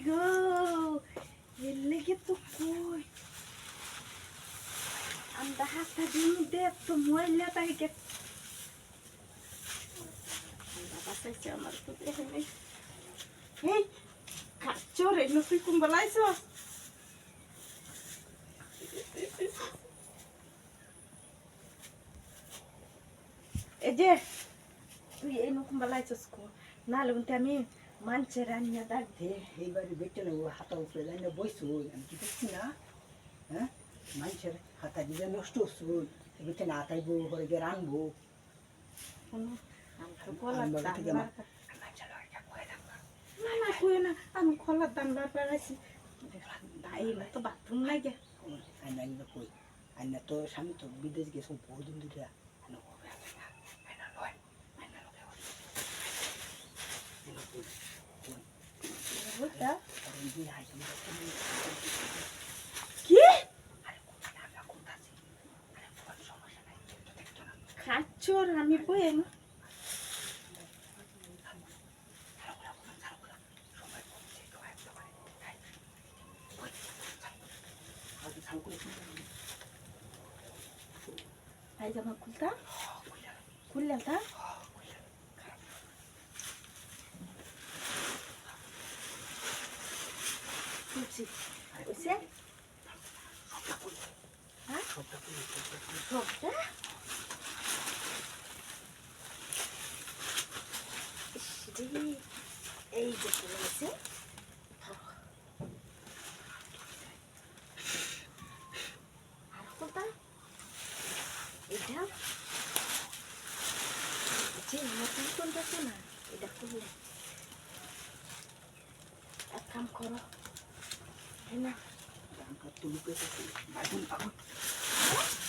গো এর লেগে তো কই আমরা হাতটা দিন দে তো তাই গে বাসাইছে আমার তো দেখে নেই এই কাচর এই নতুন কুম্বলাইছ যে তুই নতুন বেলাইছিস কো নাহলে কিন্তু আমি মানছে রান্না ডাক দে এইবারে বেটে নেব হাতা উপরে লাইনে বইছো আমি কি দেখছি না হ্যাঁ মানুষের হাতা দিলে নষ্ট হচ্ছে বেটে না হাতাইবো ঘরে গিয়ে রানবো আমি আমি দাম না না না বার বাড়াইছি না তো বাথরুম লাগে আইনা কই আইনা তো স্বামী তো বিদেশ গেছো বহুদিন ধরে আর তো থাকো তাই জামা খুলতা? খুললে তা? এই যে চলে গেছে। এটা? যে নতুন কোনটা না এটা করলে এক কাম করো। Ayun na. Ang katulog ko sa bagong ako.